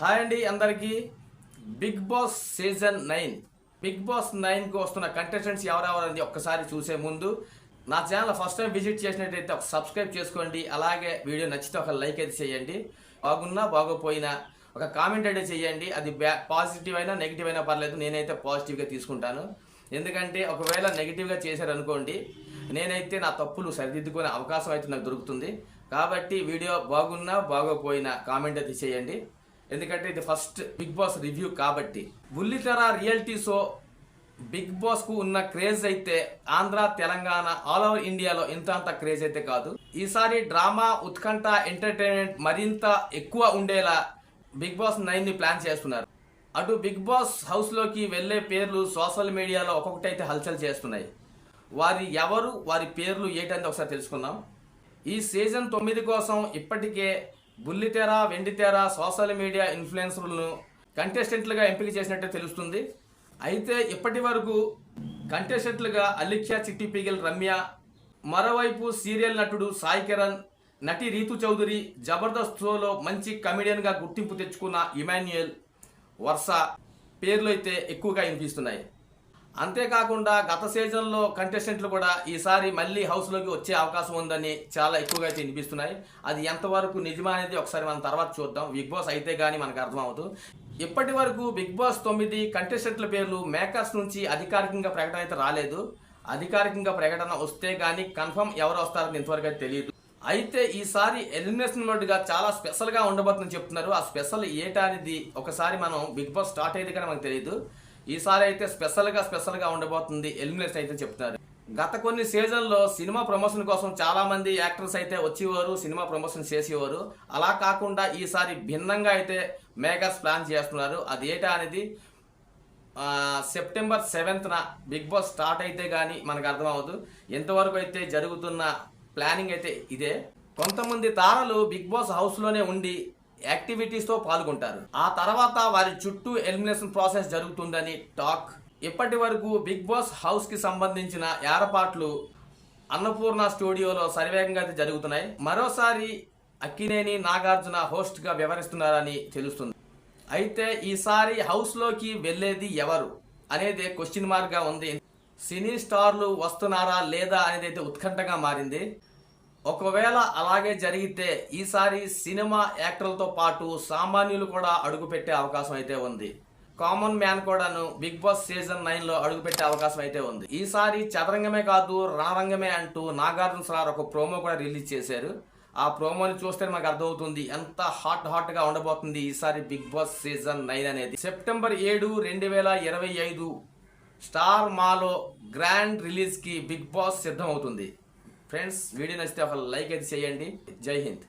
Hi అండి అందరికీ. Big Boss season nine. Big Boss నైన్కి వస్తున్న కంటెస్టెంట్స్ ఎవరెవరని ఒక్కసారి చూసే ముందు నా ఛానల్ ఫస్ట్ టైం విజిట్ చేసినట్టయితే ఒక సబ్స్క్రైబ్ చేసుకోండి అలాగే వీడియో నచ్చితే ఒక లైక్ అయితే చేయండి. బాగున్నా బాగోపోయినా ఒక కామెంట్ అయితే చేయండి. అది బ్యా- పాజిటివ్ అయినా నెగిటివ్ అయినా పర్లేదు నేనైతే పాజిటివ్గా తీసుకుంటాను. ఎందుకంటే ఒకవేళ నెగిటివ్గా చేశారనుకోండి నేనైతే నా తప్పులు సరిదిద్దుకునే అవకాశం అయితే నాకు దొరుకుతుంది. కాబట్టి వీడియో బాగున్నా బాగోపోయినా కామెంట్ అయితే చేయండి. ఎందుకంటే ఇది ఫస్ట్ బిగ్ బాస్ రివ్యూ కాబట్టి. బుల్లితెర రియాలిటీ షో బిగ్ బాస్కు ఉన్న క్రేజ్ అయితే ఆంధ్ర తెలంగాణ ఆల్ ఓవర్ ఇండియాలో ఇంత అంత క్రేజ్ అయితే కాదు. ఈసారి డ్రామా ఉత్కంఠ ఎంటర్టైన్మెంట్ మరింత ఎక్కువ ఉండేలా బిగ్ బాస్ నైన్ని ప్లాన్ చేస్తున్నారు. అటు బిగ్ బాస్ హౌస్లోకి వెళ్ళే పేర్లు సోషల్ మీడియాలో ఒక్కొక్కటి అయితే హల్చల్ చేస్తున్నాయి. వారి ఎవరు వారి పేర్లు ఏంటంటే ఒకసారి తెలుసుకుందాం. ఈ సీజన్ తొమ్మిది కోసం ఇప్పటికే బుల్లితెర వెండితెర సోషల్ మీడియా ఇన్ఫ్లుయెన్సర్లను కంటెస్టెంట్లుగా ఎంపిక చేసినట్టే తెలుస్తుంది. అయితే ఇప్పటి వరకు కంటెస్టెంట్లుగా అలిఖ్య చిట్టి పిగిల్ రమ్య మరోవైపు సీరియల్ నటుడు సాయి కిరణ్ నటి రీతు చౌదరి జబర్దస్త్ షోలో మంచి కమెడియన్గా గుర్తింపు తెచ్చుకున్న ఇమాన్యుయల్ వర్ష పేర్లు అయితే ఎక్కువగా వినిపిస్తున్నాయి. అంతేకాకుండా గత సీజన్లో కంటెస్టెంట్లు కూడా ఈసారి మళ్ళీ హౌస్లోకి వచ్చే అవకాశం ఉందని చాలా ఎక్కువగా అయితే వినిపిస్తున్నాయి. అది ఎంతవరకు నిజమా అనేది ఒకసారి మనం తర్వాత చూద్దాం. బిగ్ బాస్ అయితే కానీ మనకు అర్థమవుతూ ఇప్పటి వరకు బిగ్ బాస్ తొమ్మిది కంటెస్టెంట్ల పేర్లు మేకర్స్ నుంచి అధికారికంగా ప్రకటన అయితే రాలేదు. అధికారికంగా ప్రకటన వస్తే కానీ కన్ఫర్మ్ ఎవరు వస్తారని ఇంతవరకు అయితే తెలియదు అయితే ఈసారి ఎలిమినేషన్ మోడ్గా చాలా స్పెషల్గా ఉండబోతుందని చెప్తున్నారు. ఆ స్పెషల్ ఏటా అనేది ఒకసారి మనం బిగ్ బాస్ స్టార్ట్ అయ్యేది కానీ మనకు తెలియదు ఈసారి అయితే స్పెషల్గా స్పెషల్గా ఉండబోతుంది ఎలిమినేషన్ అయితే చెప్తున్నారు. గత కొన్ని సీజన్లో సినిమా ప్రమోషన్ కోసం చాలా మంది యాక్టర్స్ అయితే వచ్చేవారు సినిమా ప్రమోషన్ చేసేవారు. అలా కాకుండా ఈసారి భిన్నంగా అయితే మేకర్స్ ప్లాన్ చేస్తున్నారు. అది ఏటా అనేది సెప్టెంబర్ సెవెంత్న బిగ్ బాస్ స్టార్ట్ అయితే కానీ మనకు అర్థమవుదు ఎంతవరకు అయితే జరుగుతున్న ప్లానింగ్ అయితే ఇదే. కొంతమంది తారలు బిగ్ బాస్ హౌస్లోనే ఉండి యాక్టివిటీస్తో పాల్గొంటారు. ఆ తర్వాత వారి చుట్టూ ఎలిమినేషన్ ప్రాసెస్ జరుగుతుందని టాక్. ఇప్పటి వరకు బిగ్ బాస్ హౌస్కి సంబంధించిన ఏర్పాట్లు అన్నపూర్ణ స్టూడియోలో సర్వేగంగా అయితే జరుగుతున్నాయి. మరోసారి అక్కినేని నాగార్జున హోస్ట్గా వ్యవహరిస్తున్నారని తెలుస్తుంది. అయితే ఈసారి హౌస్లోకి వెళ్ళేది ఎవరు అనేది క్వశ్చన్ మార్క్గా ఉంది. సినీ స్టార్లు వస్తున్నారా లేదా అనేది అయితే ఉత్కంఠగా మారింది. ఒకవేళ అలాగే జరిగితే ఈసారి సినిమా యాక్టర్లతో పాటు సామాన్యులు కూడా అడుగుపెట్టే అవకాశం అయితే ఉంది. కామన్ మ్యాన్ కూడాను బిగ్ బాస్ సీజన్ నైన్లో అడుగుపెట్టే అవకాశం అయితే ఉంది. ఈసారి చదరంగమే కాదు రణరంగమే అంటూ నాగార్జున సార్ ఒక ప్రోమో కూడా రిలీజ్ చేశారు. ఆ ప్రోమోని చూస్తే మనకు అర్థమవుతుంది ఎంత హాట్ హాట్గా ఉండబోతుంది ఈసారి బిగ్ బాస్ సీజన్ నైన్ అనేది. సెప్టెంబర్ ఏడు రెండు వేల ఇరవై ఐదు స్టార్ మాలో గ్రాండ్ రిలీజ్కి బిగ్ బాస్ సిద్ధమవుతుంది. ఫ్రెండ్స్ వీడియో నచ్చితే ఒక లైక్ అయితే చేయండి. జై హింద్.